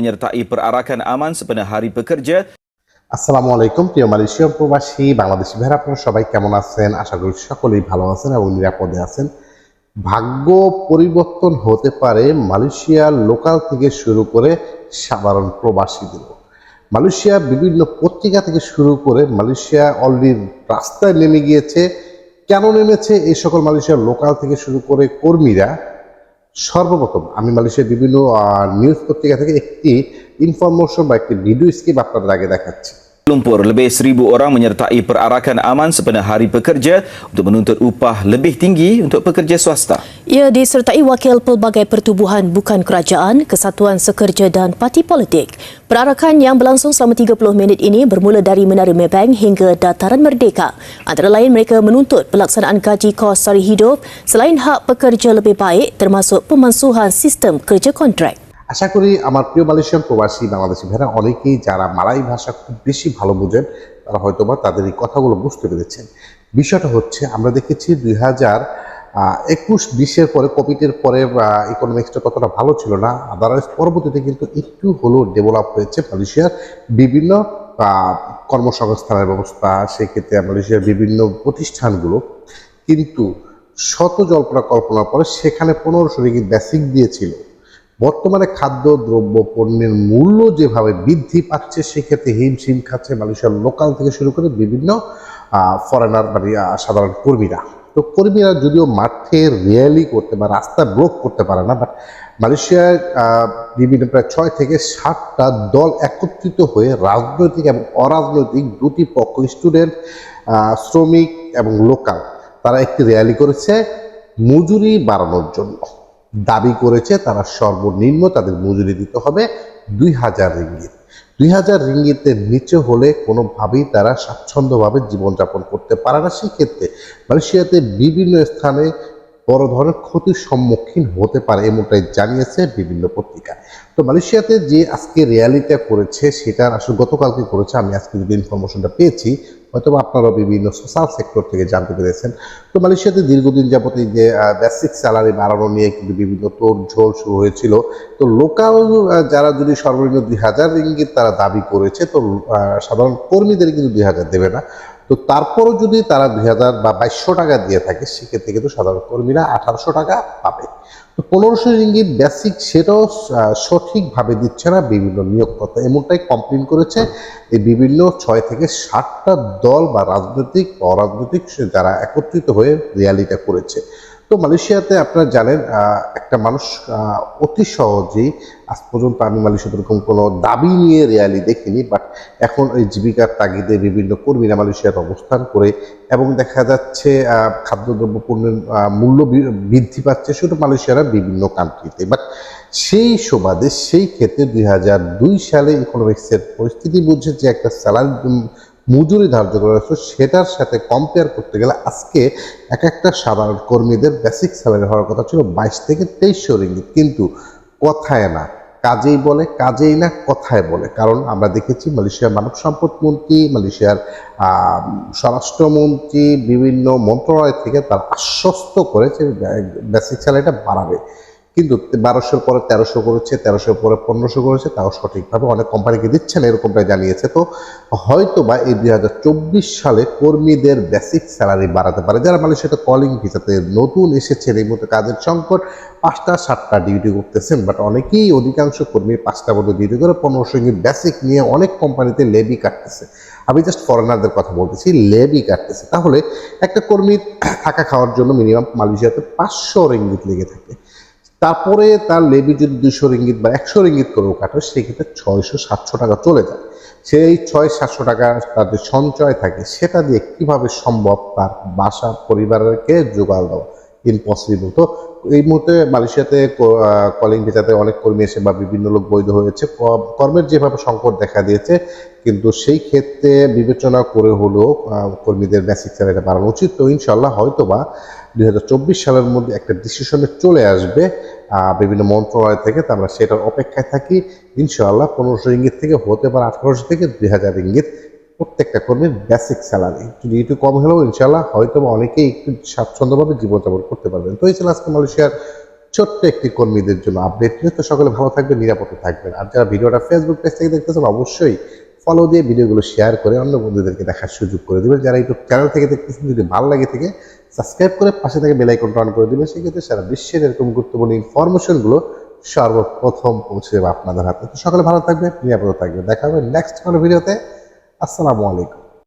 menyertai perarakan aman sepenuh hari pekerja. আসসালামু আলাইকুম প্রিয় মালয়েশিয়া প্রবাসী, বাংলাদেশি ভাইরা, আপনারা সবাই কেমন আছেন? আশা করি সকলেই ভালো আছেন এবং নিরাপদে আছেন। ভাগ্য পরিবর্তন হতে পারে মালয়েশিয়ার লোকাল থেকে শুরু করে সাধারণ প্রবাসীদের। মালয়েশিয়া বিভিন্ন পত্রিকা থেকে শুরু করে মালয়েশিয়া অলরেডি রাস্তায় নেমে গিয়েছে। কেন নেমেছে? এই সকল মালয়েশিয়ার লোকাল থেকে শুরু করে কর্মীরা সর্বপ্রথম আমি মালয়েশিয়ার বিভিন্ন নিউজ পত্রিকা থেকে একটি ইনফরমেশন বা একটি ভিডিও স্কিপ আপনাদের আগে দেখাচ্ছি। Lumpur lebih seribu orang menyertai perarakan aman sepenuh hari pekerja untuk menuntut upah lebih tinggi untuk pekerja swasta. Ia disertai wakil pelbagai pertubuhan bukan kerajaan, kesatuan sekerja dan parti politik. Perarakan yang berlangsung selama 30 minit ini bermula dari Menara Maybank hingga Dataran Merdeka. Antara lain mereka menuntut pelaksanaan gaji kos sari hidup selain hak pekerja lebih baik termasuk pemansuhan sistem kerja kontrak. আশা করি আমার প্রিয় Malaysian প্রবাসী বাংলাদেশি ভাইরা অনেকেই যারা মালাই ভাষা খুব বেশি ভালো বোঝেন, তারা হয়তো বা তাদের এই কথাগুলো বুঝতে পেরেছেন। বিষয়টা হচ্ছে, আমরা দেখেছি দুই হাজার একুশ বিশের পরে কোভিডের পরে ইকোনমিক্সটা ততটা ভালো ছিল না। আদারওয়াইজ পরবর্তীতে কিন্তু একটু হলেও ডেভেলপ হয়েছে মালয়েশিয়ার বিভিন্ন কর্মসংস্থানের ব্যবস্থা, সেক্ষেত্রে মালয়েশিয়ার বিভিন্ন প্রতিষ্ঠানগুলো। কিন্তু শত জল্পনা কল্পনার পরে সেখানে পনেরোশো রিগিট বেসিক দিয়েছিল। বর্তমানে খাদ্য, দ্রব্য, পণ্যের মূল্য যেভাবে বৃদ্ধি পাচ্ছে, সেক্ষেত্রে হিমশিম খাচ্ছে মালয়েশিয়ার লোকাল থেকে শুরু করে বিভিন্ন ফরেনার মানে সাধারণ কর্মীরা। তো কর্মীরা যদিও মাঠে র্যালি করতে বা রাস্তা ব্লক করতে পারে না বাট মালয়েশিয়ার বিভিন্ন প্রায় ছয় থেকে সাতটা দল একত্রিত হয়ে রাজনৈতিক এবং অরাজনৈতিক দুটি পক্ষ স্টুডেন্ট শ্রমিক এবং লোকাল তারা একটি র্যালি করেছে মজুরি বাড়ানোর জন্য। দাবি করেছে তারা সর্বনিম্ন তাদের মজুরি দিতে হবে দুই হাজার রিঙ্গিত। দুই হাজার রিঙ্গিতের নিচে হলে কোনোভাবেই তারা স্বাচ্ছন্দ্যভাবে জীবনযাপন করতে পারে না। সেক্ষেত্রে মালয়েশিয়াতে বিভিন্ন স্থানে বড় ধরনের ক্ষতির সম্মুখীন হতে পারে এমনটাই জানিয়েছে বিভিন্ন পত্রিকা। তো মালয়েশিয়াতে যে আজকে রিয়ালিটা করেছে সেটার আসলে গতকালকে করেছে, আমি আজকে যদি ইনফরমেশনটা পেয়েছি হয়তো আপনারা বিভিন্ন সোশ্যাল সেক্টর থেকে জানতে পেরেছেন। তো মালয়েশিয়াতে দীর্ঘদিন যাবত এই যে বেসিক স্যালারি বাড়ানো নিয়ে কিন্তু বিভিন্ন তোর ঝোল শুরু হয়েছিল। তো লোকাল যারা যদি সর্বনিম্ন দুই হাজার রিঙ্গিত তারা দাবি করেছে, তো সাধারণ কর্মীদের কিন্তু দুই হাজার দেবে না। তো তারপরও যদি তারা দুই হাজার বা বাইশশো টাকা দিয়ে থাকে, সেক্ষেত্রে কিন্তু সাধারণ কর্মীরা আঠারোশো টাকা পাবে। তো পনেরোশো রিঙ্গিত বেসিক সেটাও সঠিকভাবে দিচ্ছে না বিভিন্ন নিয়োগকর্তা এমনটাই কমপ্লেন করেছে এই বিভিন্ন ছয় থেকে সাতটা দল বা রাজনৈতিক, অরাজনৈতিক যারা একত্রিত হয়ে রিয়ালিটা করেছে। তো মালয়েশিয়াতে আপনারা জানেন একটা মানুষ অতি সহজেই আজ পর্যন্ত আমি মালয়েশিয়াতে এরকম কোনো দাবি নিয়ে রিয়ালি দেখিনি, বাট এখন এই জীবিকার তাগিদে বিভিন্ন কর্মীরা মালয়েশিয়াতে অবস্থান করে এবং দেখা যাচ্ছে খাদ্যদ্রব্য পণ্যের মূল্য বৃদ্ধি পাচ্ছে, সেটা মালয়েশিয়ার বিভিন্ন কান্ট্রিতে বাট সেই সুবাদে, সেই ক্ষেত্রে দুই হাজার দুই সালে ইকোনমিক্সের পরিস্থিতি বুঝে যে একটা স্যালারি মজুরি ধার্য করা হয়েছে, সেটার সাথে কম্পেয়ার করতে গেলে আজকে এক একটা সাধারণ কর্মীদের বেসিক স্যালারি হওয়ার কথা ছিল বাইশ থেকে তেইশশো রিঙ্গিত। কিন্তু কথায় না, কাজেই বলে, কাজেই না, কথায় বলে। কারণ আমরা দেখেছি মালয়েশিয়ার মানব সম্পদ মন্ত্রী, মালয়েশিয়ার স্বরাষ্ট্রমন্ত্রী বিভিন্ন মন্ত্রণালয় থেকে তার আশ্বস্ত করেছে বেসিক স্যালারিটা বাড়াবে। কিন্তু বারোশোর পরে তেরোশো করেছে, তেরোশোর পরে পনেরোশো করেছে, তাও সঠিকভাবে অনেক কোম্পানিকে দিচ্ছে না এরকমটাই জানিয়েছে। তো হয়তো বা এই দুই হাজার চব্বিশ সালে কর্মীদের বেসিক স্যালারি বাড়াতে পারে। যারা মালয়েশিয়াতে কলিং ভিসাতে নতুন এসেছেন এই মতো কাজের সংকট, পাঁচটা, সাতটা ডিউটি করতেছেন বাট অনেকেই অধিকাংশ কর্মী পাঁচটা মতো ডিউটি করে, পনেরোশো বেসিক নিয়ে অনেক কোম্পানিতে লেবি কাটতেছে। আমি জাস্ট ফরেনারদের কথা বলতেছি লেবি কাটতেছে। তাহলে একটা কর্মী থাকা খাওয়ার জন্য মিনিমাম মালয়েশিয়াতে পাঁচশো রিঙ্গিত লেগে থাকে। তারপরে তার লেবি যদি দুশো রিঙ্গিত বা একশো রিঙ্গিত করেও কাটে, সেক্ষেত্রে ছয়শো, সাতশো টাকা চলে যায়। সেই ছয়, সাতশো টাকা যে সঞ্চয় থাকে, সেটা দিয়ে কীভাবে সম্ভব তার বাসা, পরিবারকে জোগাড় দেওয়া? ইম্পসিবল তো এই মুহূর্তে মালয়েশিয়াতে কলিং ভিসাতে অনেক কর্মী এসে বা বিভিন্ন লোক বৈধ হয়েছে। কর্মের যেভাবে সংকট দেখা দিয়েছে, কিন্তু সেই ক্ষেত্রে বিবেচনা করে হলেও কর্মীদের বেসিক স্যালারিটা বাড়ানো উচিত। তো ইনশাল্লাহ হয়তো বা দুই হাজার চব্বিশ সালের মধ্যে একটা ডিসিশনে চলে আসবে। বিভিন্ন মন্ত্রণালয় থেকে আমরা সেটার অপেক্ষায় থাকি। ইনশাআল্লাহ পনেরোশো ইঙ্গিত থেকে হতে পারে আঠারোশো থেকে দুই হাজার ইঙ্গিত প্রত্যেকটা কর্মীর বেসিক স্যালারি যদি একটু কম হলেও ইনশাআল্লাহ হয়তো অনেকেই একটু স্বাচ্ছন্দ্যভাবে জীবনযাপন করতে পারবেন। তো এই ছিল আজকে মালয়েশিয়ার ছোট্ট একটি কর্মীদের জন্য আপডেট নিয়ে। তো সকলে ভালো থাকবেন, নিরাপদে থাকবেন। আর যারা ভিডিওটা ফেসবুক পেজ থেকে দেখতেছেন, অবশ্যই ফলো দিয়ে ভিডিওগুলো শেয়ার করে অন্য বন্ধুদেরকে দেখার সুযোগ করে দেবেন। যারা ইউটিউব চ্যানেল থেকে দেখতেছেন, যদি ভালো লাগে থেকে সাবস্ক্রাইব করে পাশে থেকে বেলাইকন অন করে দেবেন। সেক্ষেত্রে সারা বিশ্বের এরকম গুরুত্বপূর্ণ ইনফরমেশনগুলো সর্বপ্রথম পৌঁছে যাবে আপনাদের হাতে। তো সকলে ভালো থাকবে নিরাপদে থাকবেন। দেখা হবে নেক্সট কোনো ভিডিওতে আসসালামু আলাইকুম।